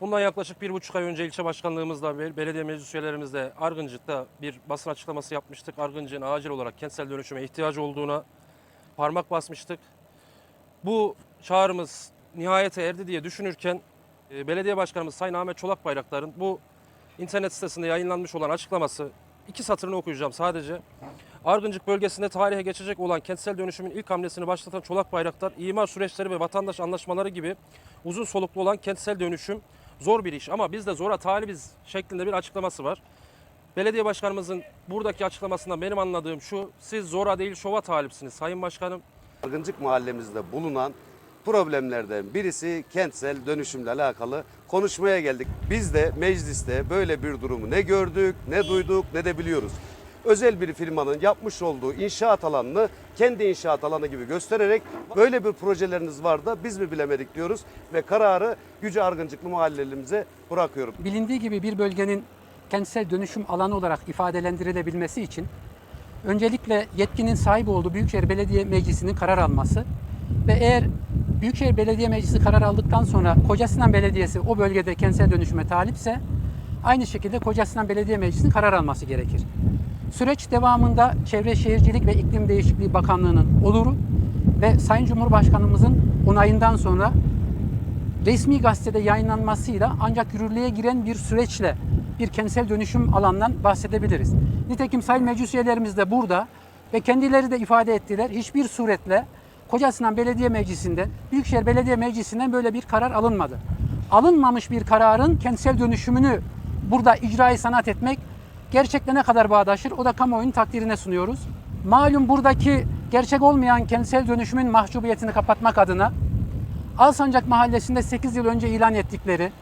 Bundan yaklaşık bir buçuk ay önce ilçe başkanlığımızla, bel- belediye meclis üyelerimizle Argıncık'ta bir basın açıklaması yapmıştık. Argıncık'ın acil olarak kentsel dönüşüme ihtiyacı olduğuna parmak basmıştık. Bu çağrımız nihayete erdi diye düşünürken e, belediye başkanımız Sayın Ahmet Çolak Bayraktar'ın bu internet sitesinde yayınlanmış olan açıklaması iki satırını okuyacağım sadece. Argıncık bölgesinde tarihe geçecek olan kentsel dönüşümün ilk hamlesini başlatan Çolak Bayraktar, imar süreçleri ve vatandaş anlaşmaları gibi uzun soluklu olan kentsel dönüşüm zor bir iş ama biz de zora talibiz şeklinde bir açıklaması var. Belediye başkanımızın buradaki açıklamasından benim anladığım şu, siz zora değil şova talipsiniz Sayın Başkanım. Argıncık mahallemizde bulunan problemlerden birisi kentsel dönüşümle alakalı konuşmaya geldik. Biz de mecliste böyle bir durumu ne gördük, ne duyduk, ne de biliyoruz. Özel bir firmanın yapmış olduğu inşaat alanını kendi inşaat alanı gibi göstererek böyle bir projeleriniz var da biz mi bilemedik diyoruz ve kararı Gücü Argıncıklı mahallelerimize bırakıyorum. Bilindiği gibi bir bölgenin kentsel dönüşüm alanı olarak ifadelendirilebilmesi için öncelikle yetkinin sahibi olduğu Büyükşehir Belediye Meclisi'nin karar alması ve eğer Büyükşehir Belediye Meclisi karar aldıktan sonra Kocasinan Belediyesi o bölgede kentsel dönüşüme talipse aynı şekilde Kocasinan Belediye Meclisi'nin karar alması gerekir. Süreç devamında Çevre Şehircilik ve İklim Değişikliği Bakanlığı'nın oluru ve Sayın Cumhurbaşkanımızın onayından sonra resmi gazetede yayınlanmasıyla ancak yürürlüğe giren bir süreçle bir kentsel dönüşüm alanından bahsedebiliriz. Nitekim sayın meclis üyelerimiz de burada ve kendileri de ifade ettiler. Hiçbir suretle Kocasinan Belediye Meclisi'nden, Büyükşehir Belediye Meclisi'nden böyle bir karar alınmadı. Alınmamış bir kararın kentsel dönüşümünü burada icrayı sanat etmek gerçekten ne kadar bağdaşır o da kamuoyunun takdirine sunuyoruz. Malum buradaki gerçek olmayan kentsel dönüşümün mahcubiyetini kapatmak adına Alsancak Mahallesi'nde 8 yıl önce ilan ettikleri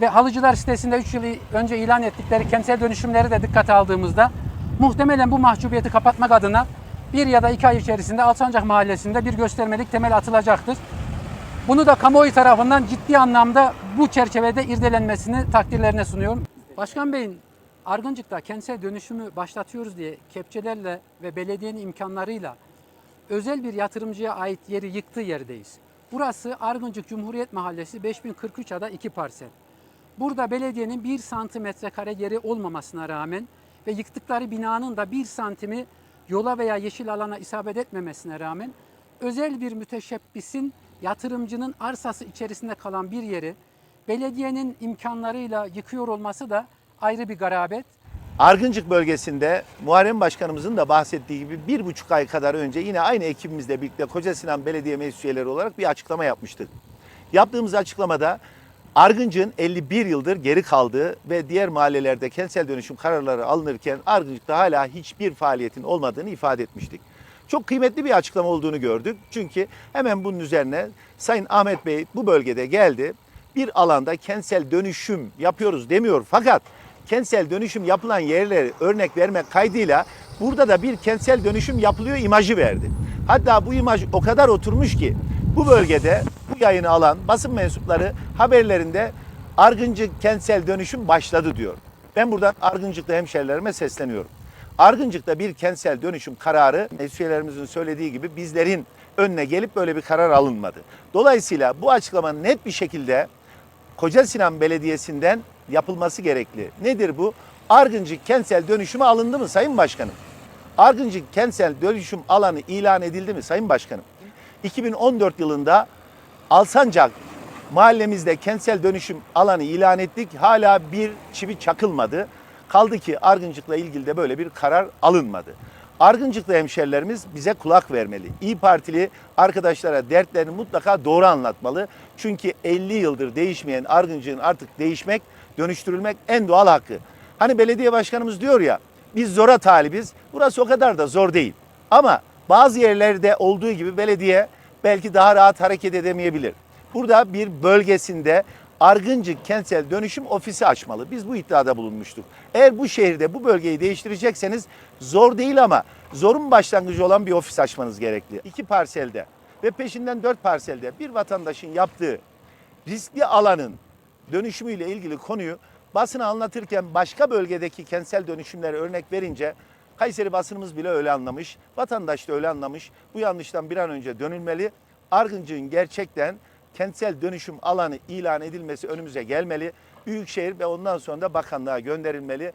ve Halıcılar sitesinde 3 yıl önce ilan ettikleri kentsel dönüşümleri de dikkate aldığımızda muhtemelen bu mahcubiyeti kapatmak adına bir ya da iki ay içerisinde Alsancak Mahallesi'nde bir göstermelik temel atılacaktır. Bunu da kamuoyu tarafından ciddi anlamda bu çerçevede irdelenmesini takdirlerine sunuyorum. Başkan Bey'in Argıncık'ta kentsel dönüşümü başlatıyoruz diye kepçelerle ve belediyenin imkanlarıyla özel bir yatırımcıya ait yeri yıktığı yerdeyiz. Burası Argıncık Cumhuriyet Mahallesi 5043 ada 2 parsel. Burada belediyenin 1 santimetre kare yeri olmamasına rağmen ve yıktıkları binanın da 1 santimi yola veya yeşil alana isabet etmemesine rağmen özel bir müteşebbisin yatırımcının arsası içerisinde kalan bir yeri belediyenin imkanlarıyla yıkıyor olması da ayrı bir garabet. Argıncık bölgesinde Muharrem Başkanımızın da bahsettiği gibi bir buçuk ay kadar önce yine aynı ekibimizle birlikte Koca Sinan Belediye Meclis üyeleri olarak bir açıklama yapmıştık. Yaptığımız açıklamada Argıncık'ın 51 yıldır geri kaldığı ve diğer mahallelerde kentsel dönüşüm kararları alınırken Argıncık'ta hala hiçbir faaliyetin olmadığını ifade etmiştik. Çok kıymetli bir açıklama olduğunu gördük. Çünkü hemen bunun üzerine Sayın Ahmet Bey bu bölgede geldi. Bir alanda kentsel dönüşüm yapıyoruz demiyor fakat kentsel dönüşüm yapılan yerleri örnek vermek kaydıyla burada da bir kentsel dönüşüm yapılıyor imajı verdi. Hatta bu imaj o kadar oturmuş ki bu bölgede bu yayını alan basın mensupları haberlerinde Argıncık kentsel dönüşüm başladı diyor. Ben buradan Argıncıklı hemşerilerime sesleniyorum. Argıncık'ta bir kentsel dönüşüm kararı üyelerimizin söylediği gibi bizlerin önüne gelip böyle bir karar alınmadı. Dolayısıyla bu açıklamanın net bir şekilde Koca Sinan Belediyesi'nden yapılması gerekli. Nedir bu? Argıncık kentsel dönüşüme alındı mı Sayın Başkanım? Argıncık kentsel dönüşüm alanı ilan edildi mi Sayın Başkanım? 2014 yılında Alsancak mahallemizde kentsel dönüşüm alanı ilan ettik. Hala bir çivi çakılmadı. Kaldı ki Argıncık'la ilgili de böyle bir karar alınmadı. Argıncıklı hemşerilerimiz bize kulak vermeli. İyi Partili arkadaşlara dertlerini mutlaka doğru anlatmalı. Çünkü 50 yıldır değişmeyen Argıncık'ın artık değişmek, dönüştürülmek en doğal hakkı. Hani belediye başkanımız diyor ya, biz zora talibiz. Burası o kadar da zor değil. Ama bazı yerlerde olduğu gibi belediye belki daha rahat hareket edemeyebilir. Burada bir bölgesinde Argıncık Kentsel Dönüşüm Ofisi açmalı. Biz bu iddiada bulunmuştuk. Eğer bu şehirde bu bölgeyi değiştirecekseniz zor değil ama zorun başlangıcı olan bir ofis açmanız gerekli. İki parselde ve peşinden dört parselde bir vatandaşın yaptığı riskli alanın dönüşümüyle ilgili konuyu basına anlatırken başka bölgedeki kentsel dönüşümlere örnek verince Kayseri basınımız bile öyle anlamış, vatandaş da öyle anlamış. Bu yanlıştan bir an önce dönülmeli. Argıncık'ın gerçekten kentsel dönüşüm alanı ilan edilmesi önümüze gelmeli. Büyükşehir ve ondan sonra da bakanlığa gönderilmeli.